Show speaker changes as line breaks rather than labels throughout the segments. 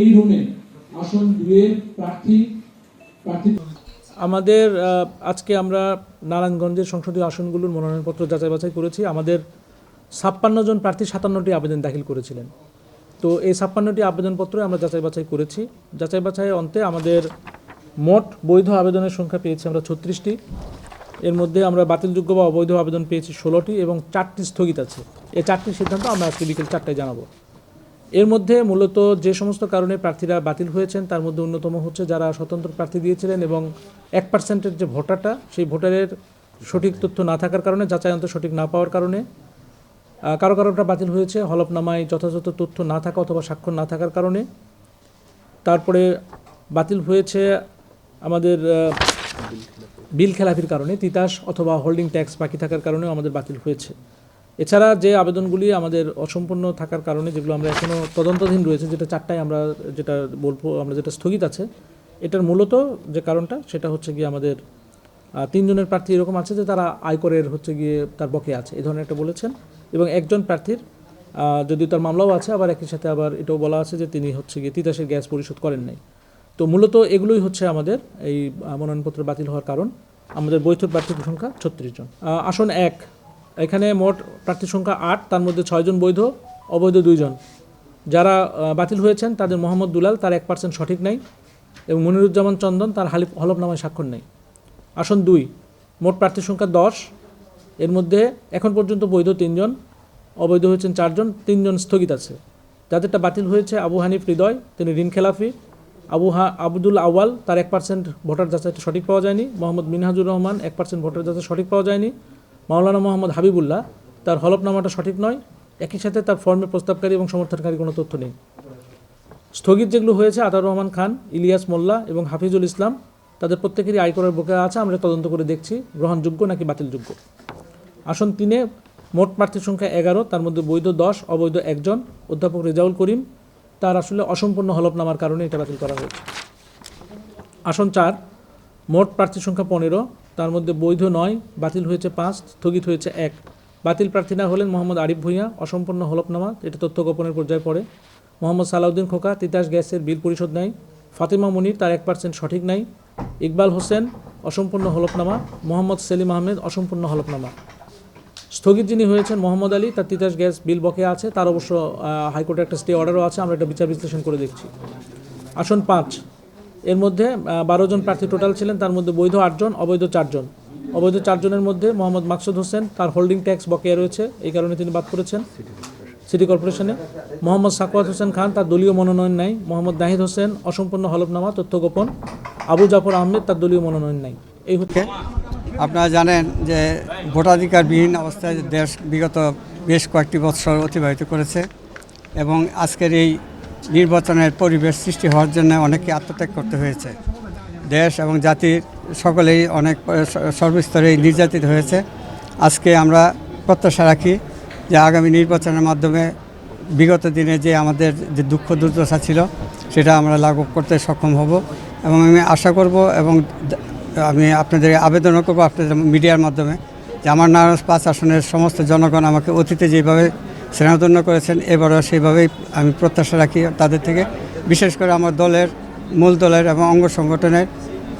এই রুমে আসন প্রার্থী প্রার্থী।
আমাদের আজকে আমরা নারায়ণগঞ্জের সংসদীয় আসনগুলোর মনোনয়নপত্র যাচাই বাছাই করেছি। আমাদের ছাপ্পান্ন জন প্রার্থী সাতান্নটি আবেদন দাখিল করেছিলেন। তো এই ছাপ্পান্নটি আবেদনপত্র আমরা যাচাই বাছাই করেছি। যাচাই বাছাই অন্তে আমাদের মোট বৈধ আবেদনের সংখ্যা পেয়েছি আমরা ছত্রিশটি। এর মধ্যে আমরা বাতিলযোগ্য বা অবৈধ আবেদন পেয়েছি ষোলোটি এবং চারটি স্থগিত আছে। এই চারটি সিদ্ধান্ত আমরা আজকে বিকেল চারটায় জানাব। এর মধ্যে মূলত যে সমস্ত কারণে প্রার্থীরা বাতিল হয়েছেন, তার মধ্যে অন্যতম হচ্ছে যারা স্বতন্ত্র প্রার্থী দিয়েছিলেন এবং এক পার্সেন্টের যে ভোটারটা, সেই ভোটারের সঠিক তথ্য না থাকার কারণে যাচাইয়ন্ত সঠিক না পাওয়ার কারণে কারও কারোটা বাতিল হয়েছে, হলফনামায় যথাযথ তথ্য না থাকা অথবা স্বাক্ষর না থাকার কারণে। তারপরে বাতিল হয়েছে আমাদের বিল খেলাফির কারণে, তিতাস অথবা হোল্ডিং ট্যাক্স বাকি থাকার কারণেও আমাদের বাতিল হয়েছে। এছাড়া যে আবেদনগুলি আমাদের অসম্পূর্ণ থাকার কারণে যেগুলো আমরা এখনও তদন্তাধীন রয়েছে, যেটা চারটায় আমরা যেটা বলব, আমরা যেটা স্থগিত আছে, এটার মূলত যে কারণটা সেটা হচ্ছে গিয়ে আমাদের তিনজনের প্রার্থী এরকম আছে যে তারা আয়করের হচ্ছে গিয়ে তার বকে আছে, এই ধরনের একটা বলেছেন এবং একজন প্রার্থীর যদিও তার মামলাও আছে, আবার একই সাথে আবার এটাও বলা আছে যে তিনি হচ্ছে গিয়ে তিতাসের গ্যাস পরিশোধ করেন নাই। তো মূলত এগুলোই হচ্ছে আমাদের এই মনোনয়নপত্র বাতিল হওয়ার কারণ। আমাদের বৈধ প্রার্থীর সংখ্যা ছত্রিশ জন। আসন এক এখানে মোট প্রার্থীর সংখ্যা আট, তার মধ্যে ছয়জন বৈধ, অবৈধ দুইজন যারা বাতিল হয়েছেন, তাদের মোহাম্মদ দুলাল, তার এক পার্সেন্ট সঠিক নাই এবং মনিরুজ্জামান চন্দন, তার হালিফ হলফনামায় স্বাক্ষর নেই। আসন দুই, মোট প্রার্থীর সংখ্যা দশ, এর মধ্যে এখন পর্যন্ত বৈধ তিনজন অবৈধ হয়েছেন চারজন তিনজন স্থগিত আছে। যাদেরটা বাতিল হয়েছে, আবু হানিফ হৃদয়, তিনি ঋণ খেলাফি। আবু হা, আবদুল আওয়াল তার এক পার্সেন্ট ভোটার যাচাইটা সঠিক পাওয়া যায়নি। মোহাম্মদ মিনহাজুর রহমান, এক পার্সেন্ট ভোটার যাচাই সঠিক পাওয়া যায়নি। মাওলানা মোহাম্মদ হাবিবুল্লাহ, তার হলফনামাটা সঠিক নয়, একই সাথে তার ফর্মে প্রস্তাবকারী এবং সমর্থনকারী কোনো তথ্য নেই। স্থগিত যেগুলো হয়েছে আতার রহমান খান, ইলিয়াস মোল্লা এবং হাফিজুল ইসলাম, তাদের প্রত্যেকেরই আয়করের বকেয়া আছে, আমরা তদন্ত করে দেখছি, গ্রহণযোগ্য নাকি বাতিলযোগ্য। আসন তিনে, মোট প্রার্থীর সংখ্যা এগারো, তার মধ্যে বৈধ দশ, অবৈধ একজন, অধ্যাপক রেজাউল করিম, তার আসলে অসম্পূর্ণ হলফনামার কারণে এটা বাতিল করা হয়েছে। আসন চার, মোট প্রার্থীর সংখ্যা পনেরো তার মধ্যে বৈধ নয়, বাতিল হয়েছে পাঁচ, স্থগিত হয়েছে এক। বাতিল প্রার্থীরা হলেন মোহাম্মদ আরিফ ভূঁইয়া, অসম্পূর্ণ হলফনামা, এটা তথ্য গোপনের পর্যায়ে পড়ে। মোহাম্মদ সালাউদ্দিন খোকা, তিতাস গ্যাসের বিল পরিশোধ নাই। ফাতিমা মুনির, তার এক পার্সেন্ট সঠিক নাই। ইকবাল হোসেন, অসম্পূর্ণ হলফনামা। মোহাম্মদ সেলিম আহমেদ, অসম্পূর্ণ হলফনামা। স্থগিত যিনি হয়েছেন মোহাম্মদ আলী, তার তিতাস গ্যাস বিল বকেয়া আছে। তার অবশ্য হাইকোর্টে একটা স্টে অর্ডারও আছে। আমরা এটা বিচার বিশ্লেষণ করে দেখছি। আসন পাঁচ এর মধ্যে বারো জন প্রার্থী টোটাল ছিলেন, তার মধ্যে বৈধ আটজন অবৈধ চারজন অবৈধ চারজনের মধ্যে মোহাম্মদ মাকসুদ হোসেন, তার হোল্ডিং ট্যাক্স বকেয়া রয়েছে, এই কারণে তিনি বাদ করেছেন সিটি কর্পোরেশনে মোহাম্মদ সাকওয়াত হোসেন খান, তার দলীয় মনোনয়ন নাই। মোহাম্মদ নাহিদ হোসেন, অসম্পূর্ণ হলফনামা, তথ্য গোপন। আবু জাফর আহমেদ, তার দলীয় মনোনয়ন নাই। এই হচ্ছে
আপনারা জানেন যে ভোটাধিকারবিহীন অবস্থায় দেশ বিগত বেশ কয়েকটি বৎসর অতিবাহিত করেছে এবং আজকের এই নির্বাচনের পরিবেশ সৃষ্টি হওয়ার জন্য অনেককে আত্মত্যাগ করতে হয়েছে। দেশ এবং জাতির সকলেই অনেক, সর্বস্তরেই নির্যাতিত হয়েছে। আজকে আমরা প্রত্যাশা রাখি যে আগামী নির্বাচনের মাধ্যমে বিগত দিনে যে আমাদের যে দুঃখ দুর্দশা ছিল, সেটা আমরা লাঘব করতে সক্ষম হব এবং আমি আশা করব এবং আমি আপনাদের আবেদনও করব আপনাদের মিডিয়ার মাধ্যমে যে আমার নারায়ণ পাঁচ আসনের সমস্ত জনগণ আমাকে অতীতে যেভাবে স্নেহধন্য করেছেন, এবারও সেইভাবেই আমি প্রত্যাশা রাখি তাদের থেকে। বিশেষ করে আমার দলের, মূল দলের এবং অঙ্গ সংগঠনের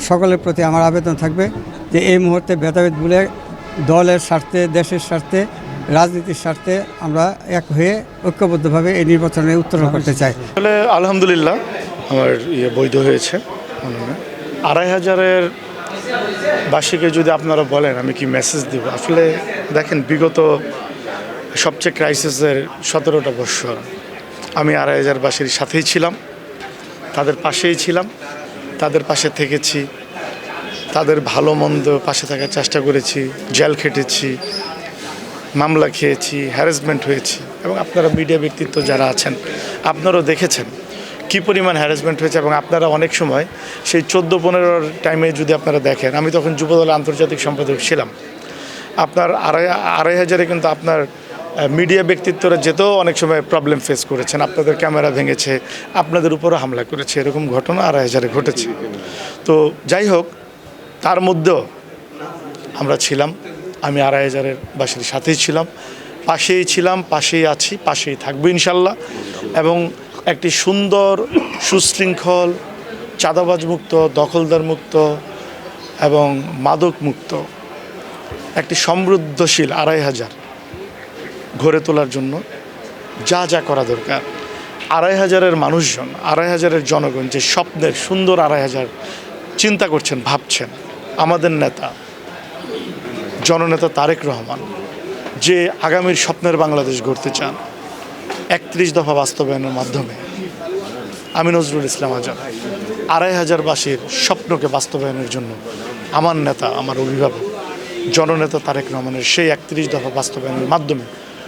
সকলের প্রতি আমার আবেদন থাকবে যে এই মুহূর্তে ভেদাভেদ ভুলে দলের স্বার্থে, দেশের স্বার্থে, রাজনীতির স্বার্থে আমরা এক হয়ে ঐক্যবদ্ধভাবে এই নির্বাচনে উত্তরণ করতে চাই।
আসলে আলহামদুলিল্লাহ আমার ইয়ে বৈধ হয়েছে। আড়াই হাজারের বার্ষিকে যদি আপনারা বলেন, আমি কি মেসেজ দিব? আসলে দেখেন, বিগত সবচেয়ে ক্রাইসিসের সতেরোটা বৎসর আমি আড়াই হাজার বাসীর সাথেই ছিলাম। তাদের পাশেই ছিলাম, তাদের পাশে থেকেছি, তাদের ভালো মন্দ পাশে থাকার চেষ্টা করেছি, জেল খেটেছি, মামলা খেয়েছি হ্যারাসমেন্ট হয়েছি এবং আপনারা মিডিয়া ব্যক্তিত্ব যারা আছেন, আপনারাও দেখেছেন কি পরিমাণ হ্যারাসমেন্ট হয়েছে এবং আপনারা অনেক সময় সেই চোদ্দ পনেরোর টাইমে যদি আপনারা দেখেন, আমি তখন যুবদলের আন্তর্জাতিক সম্পাদক ছিলাম। আপনার আড়াই আড়াই হাজারে কিন্তু আপনার মিডিয়া ব্যক্তিত্বরা যেতেও অনেক সময় প্রবলেম ফেস করেছেন। আপনাদের ক্যামেরা ভেঙেছে, আপনাদের উপরও হামলা করেছে, এরকম ঘটনা আড়াই হাজারে ঘটেছে। তো যাই হোক, তার মধ্যেও আমরা ছিলাম, আমি আড়াই হাজারের বাসীর সাথেই ছিলাম। পাশেই ছিলাম, পাশেই আছি, পাশেই থাকব ইনশাল্লাহ। এবং একটি সুন্দর, সুশৃঙ্খল চাঁদাবাজ মুক্ত দখলদার মুক্ত এবং মাদক মুক্ত একটি সমৃদ্ধশীল আড়াই হাজার গড়ে তোলার জন্য যা যা করা দরকার। আড়াই হাজারের মানুষজন, আড়াই হাজারের জনগণ যে স্বপ্নের সুন্দর আড়াই হাজার চিন্তা করছেন, ভাবছেন, আমাদের নেতা, জননেতা তারেক রহমান, যে আগামীর স্বপ্নের বাংলাদেশ গড়তে চান, একত্রিশ দফা বাস্তবায়নের মাধ্যমে আমি নজরুল ইসলাম আজাদ, আড়াই হাজার বাসীর স্বপ্নকে বাস্তবায়নের জন্য আমার নেতা, আমার অভিভাবক, জননেতা তারেক রহমানের সেই একত্রিশ দফা বাস্তবায়নের মাধ্যমে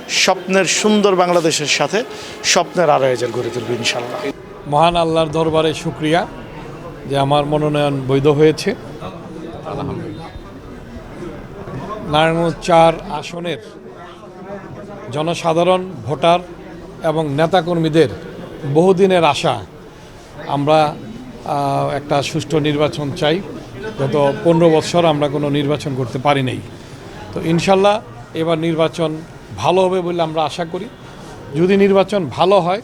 স্বপ্নের সুন্দর বাংলাদেশের সাথে স্বপ্নের হাজার গড়ে তুলবে ইনশাল্লাহ
মহান আল্লাহর দরবারে শুক্রিয়া যে আমার মনোনয়ন বৈধ হয়েছে। নারায়ণগঞ্জ চার আসনের জনসাধারণ, ভোটার এবং নেতাকর্মীদের বহুদিনের আশা। আমরা একটা সুষ্ঠু নির্বাচন চাই। গত পনেরো বছর আমরা কোনো নির্বাচন করতে পারি নাই তো ইনশাল্লাহ এবার নির্বাচন ভালো হবে বলে আমরা আশা করি। যদি নির্বাচন ভালো হয়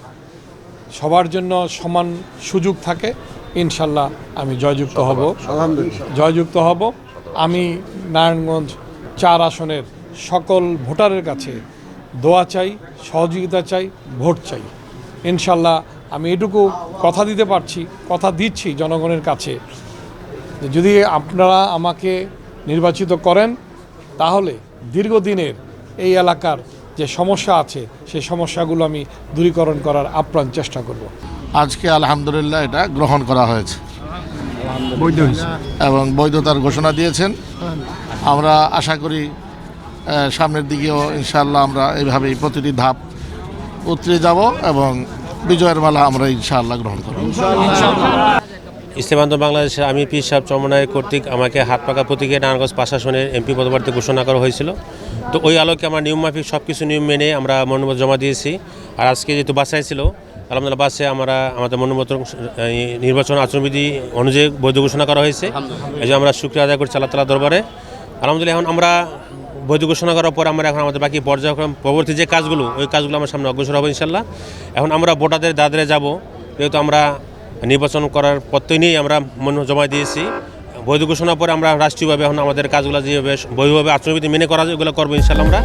সবার জন্য সমান সুযোগ থাকে ইনশাল্লাহ আমি জয়যুক্ত হব। জয়যুক্ত হব। আমি নারায়ণগঞ্জ চার আসনের সকল ভোটারের কাছে দোয়া চাই সহযোগিতা চাই ভোট চাই। ইনশাল্লাহ আমি এটুকু কথা দিতে পারছি কথা দিচ্ছি জনগণের কাছে। যদি আপনারা আমাকে নির্বাচিত করেন তাহলে দীর্ঘদিনের এই এলাকার যে সমস্যা আছে সেই সমস্যাগুলো আমি দূরীকরণ করার আপ্রাণ চেষ্টা করব।
আজকে আলহামদুলিল্লাহ এটা গ্রহণ করা হয়েছে। এবং বৈধতার ঘোষণা দিয়েছেন। আমরা আশা করি সামনের দিকেও ইনশাল্লাহ আমরা এইভাবেই প্রতিটি ধাপ উতরে যাব এবং বিজয়ের মালা আমরা ইনশাআল্লাহ গ্রহণ করব।
ইস্তেমান্ত বাংলাদেশের আমি পি সাহেব চমনায় কর্তৃক আমাকে হাত পাকা প্রতীকে নারায়ণগঞ্জ প্রশাসনের এমপি পদপ্রার্থী ঘোষণা করা হয়েছিল। তো ওই আলোকে আমরা নিয়মমাফিক সব কিছু নিয়ম মেনে আমরা মনোনয়ন জমা দিয়েছি। আর আজকে যেহেতু বাসায় ছিল আলহামদুলিল্লাহ বাসে আমরা আমাদের মনোমত নির্বাচন আচরণবিধি অনুযায়ী বৈধ ঘোষণা করা হয়েছে। এই যে আমরা শুক্রিয়া আদায় করছি আল্লাহ তালা দরবারে। আলহামদুলিল্লাহ এখন আমরা বৈধ ঘোষণা করার পর আমরা এখন আমাদের বাকি পর্যায়ক্রম পরবর্তী যে কাজগুলো ওই কাজগুলো আমার সামনে অগ্রসর হব ইনশাল্লাহ এখন আমরা ভোটারদের দাদরে যাব যেহেতু আমরা নির্বাচন করার পত্রই নিয়েই আমরা মন জমা দিয়েছি। বৈধ ঘোষণা পরে আমরা রাষ্ট্রীয়ভাবে এখন আমাদের কাজগুলো যেভাবে বৈধভাবে আচরণবিধি মেনে করা যায় ওগুলো করব ইনশাল্লাহ আমরা।